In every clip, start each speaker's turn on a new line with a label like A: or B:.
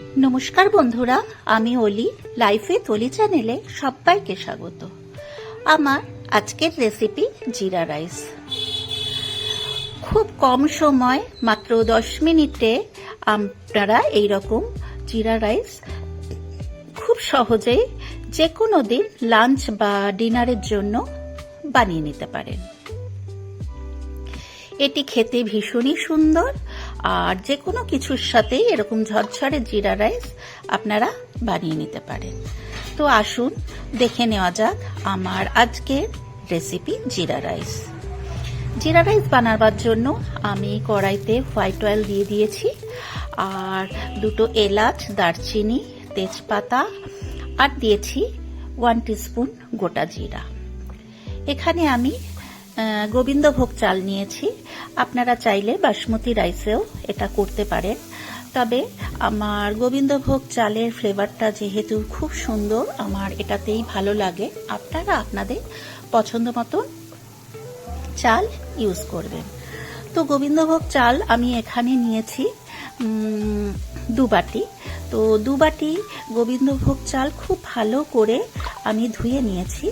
A: নমস্কার বন্ধুরা, আমি অলি লাইফে তলি চ্যানেলে সবাইকে স্বাগত। আমার আজকের রেসিপি জিরা রাইস খুব কম সময়, মাত্র দশ মিনিটে আপনারা এই রকম জিরা রাইস খুব সহজেই যে কোনো দিন লাঞ্চ বা ডিনারের জন্য বানিয়ে নিতে পারেন। এটি খেতে ভীষণই সুন্দর আর যে কোনো কিছুর সাথে এরকম ঝরঝরে জিরা রাইস আপনারা বানিয়ে নিতে পারেন। তো আসুন, দেখে নেওয়া যাক আমার আজকের রেসিপি জিরা রাইস। জিরা রাইস বানাবার জন্য আমি কড়াইতে হোয়াইট অয়েল দিয়ে দিয়েছি আর দুটো এলাচ, দারচিনি, তেজপাতা আর দিয়েছি ওয়ান টিস্পুন গোটা জিরা। এখানে আমি গোবিন্দভোগ চাল নিয়েছি। আপনারা চাইলে বাসমতি রাইসেও এটা করতে পারেন। তবে আমার গোবিন্দভোগ চালের ফ্লেভারটা যেহেতু খুব সুন্দর আমার এটাতেই ভালো লাগে। আপনারা আপনাদের পছন্দ মতন চাল ইউজ করবেন। তো গোবিন্দভোগ চাল আমি এখানে নিয়েছি উম, দু বাটি। তো দু বাটি গোবিন্দভোগ চাল খুব ভালো করে আমি ধুয়ে নিয়েছি।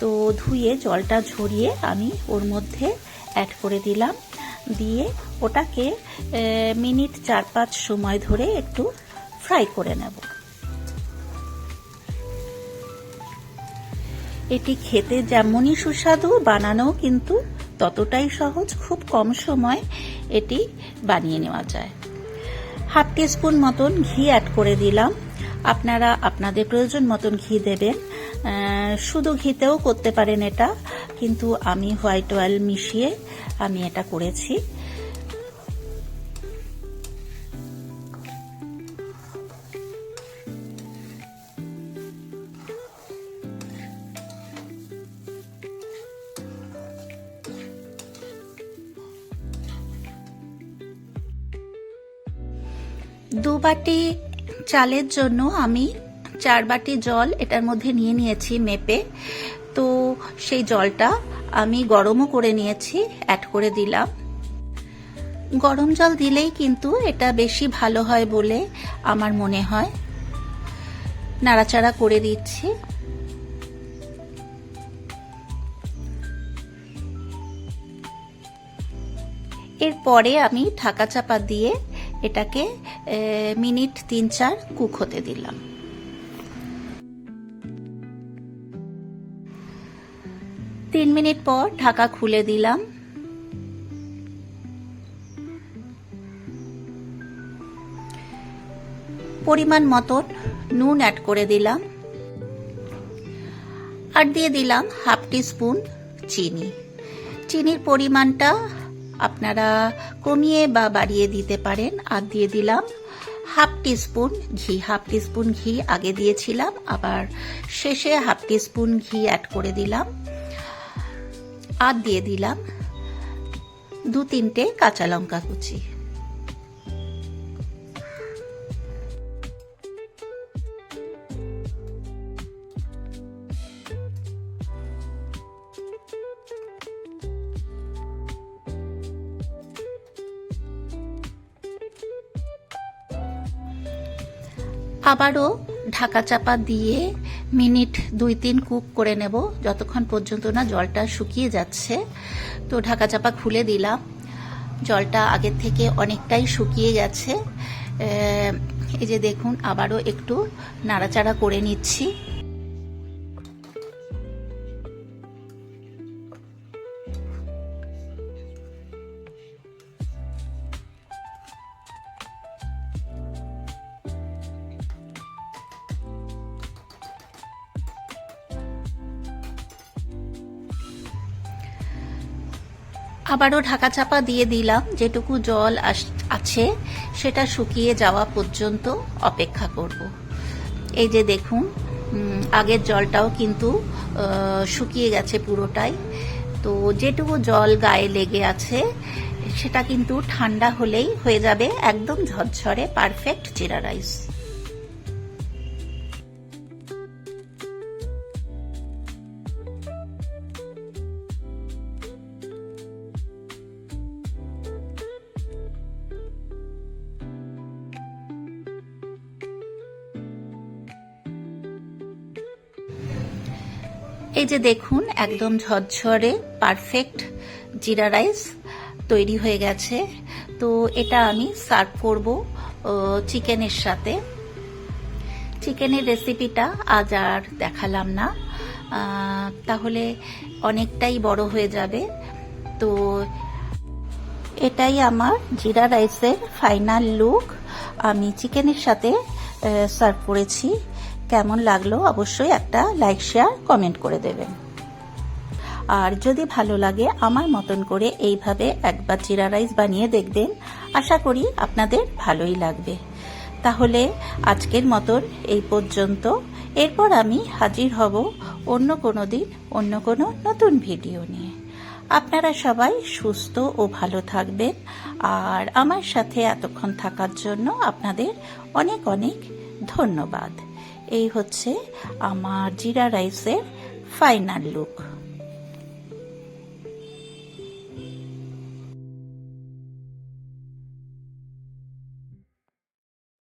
A: তো ধুয়ে জলটা ঝরিয়ে আমি ওর মধ্যে অ্যাড করে দিলাম। দিয়ে ওটাকে মিনিট চার পাঁচ সময় ধরে একটু ফ্রাই করে নেব। এটি খেতে যেমনই সুস্বাদু বানানো কিন্তু ততটাই সহজ, খুব কম সময় এটি বানিয়ে নেওয়া যায়। হাফ টিস্পুন মতন ঘি অ্যাড করে দিলাম। আপনারা আপনাদের প্রয়োজন মতন ঘি দেবেন। শুধু ঘিতেও করতে পারেন এটা, কিন্তু আমি হোয়াইট অয়েল মিশিয়ে আমি এটা করেছি। দু বাটি চালের জন্য আমি চার বাটি জল এটার মধ্যে নিয়ে নিয়েছি মেপে। তো সেই জলটা আমি গরমও করে নিয়েছি অ্যাড করে দিলাম। গরম জল দিলেই কিন্তু এটা বেশি ভালো হয় বলে আমার মনে হয়। নাড়াচাড়া করে দিচ্ছি। এরপরে আমি ঢাকা চাপা দিয়ে এটাকে মিনিট তিন চার কুক হতে দিলাম। তিন মিনিট পর ঢাকা খুলে দিলাম। পরিমাণ মতন নুন অ্যাড করে দিলাম। আর দিয়ে দিলাম হাফ স্পুন চিনি। চিনির পরিমাণটা আপনারা কমিয়ে বা বাড়িয়ে দিতে পারেন। আর দিয়ে দিলাম হাফ টিস্পুন ঘি। হাফ টিস্পুন ঘি আগে দিয়েছিলাম, আবার শেষে হাফ টিস্পুন ঘি অ্যাড করে দিলাম। আর দিয়ে দিলাম দু তিনটে কাঁচা লঙ্কা কুচি। আবারও ঢাকা চাপা দিয়ে মিনিট দুই তিন কুক করে নেব, যতক্ষণ পর্যন্ত না জলটা শুকিয়ে যাচ্ছে। তো ঢাকা চাপা খুলে দিলাম। জলটা আগের থেকে অনেকটাই শুকিয়ে গেছে। এই যে দেখুন, আবারও একটু নাড়াচাড়া করে নিচ্ছি। আবারও ঢাকা চাপা দিয়ে দিলাম যেটুকু জল আছে, সেটা শুকিয়ে যাওয়া পর্যন্ত অপেক্ষা করব। এই যে দেখুন আগের জলটাও কিন্তু শুকিয়ে গেছে পুরোটাই। তো যেটুকু জল গায়ে লেগে আছে, সেটা কিন্তু ঠান্ডা হলেই হয়ে যাবে একদম ঝরঝরে পারফেক্ট জিরা রাইস। এই যে দেখুন, একদম ঝরঝরে পারফেক্ট জিরা রাইস তৈরি হয়ে গেছে। তো এটা আমি সার্ভ করব চিকেনের সাথে। চিকেনের রেসিপিটা আজ আর দেখালাম না। তাহলে অনেকটাই বড় হয়ে যাবে। তো এটাই আমার জিরা রাইসের ফাইনাল লুক আমি চিকেনের সাথে সার্ভ করেছি। কেমন লাগল অবশ্যই একটা লাইক শেয়ার কমেন্ট করে দেবেন। আর যদি ভালো লাগে আমার মতন করে এইভাবে একবার জিরা রাইস বানিয়ে দেখবেন, আশা করি আপনাদের ভালোই লাগবে। তাহলে আজকের মতন এই পর্যন্ত। এরপর আমি হাজির হব অন্য কোনো দিন, অন্য কোনো নতুন ভিডিও নিয়ে। আপনারা সবাই সুস্থ ও ভালো থাকবেন। আর আমার সাথে এতক্ষণ থাকার জন্য আপনাদের অনেক অনেক ধন্যবাদ। এই হচ্ছে আমার জিরা রাইসের ফাইনাল লুক